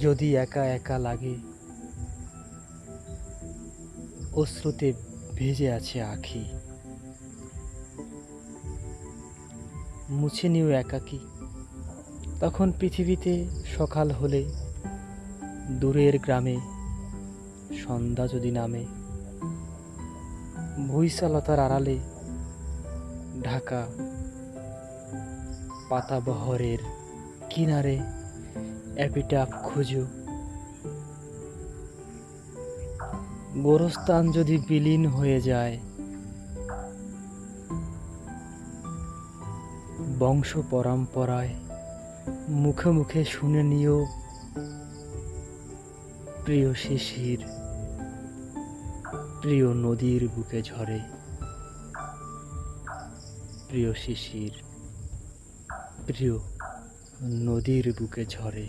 যদি একা একা লাগে, অশ্রুতে ভেজে আছে আখি। মুছে নিও একাকি। তখন পৃথিবীতে সকাল হলে দূরের গ্রামে সন্ধ্যা যদি নামে ভুইশালতার আড়ালে ঢাকা পাতাবহরের কিনারে অ্যাপিটাপ খুঁজো। গোরস্থান যদি বিলীন হয়ে যায়, বংশ পরম্পরায় মুখে মুখে শুনে নিও প্রিয় শিশির, প্রিয় নদীর বুকে ঝরে। প্রিয় শিশির, প্রিয় নদীর বুকে ঝরে।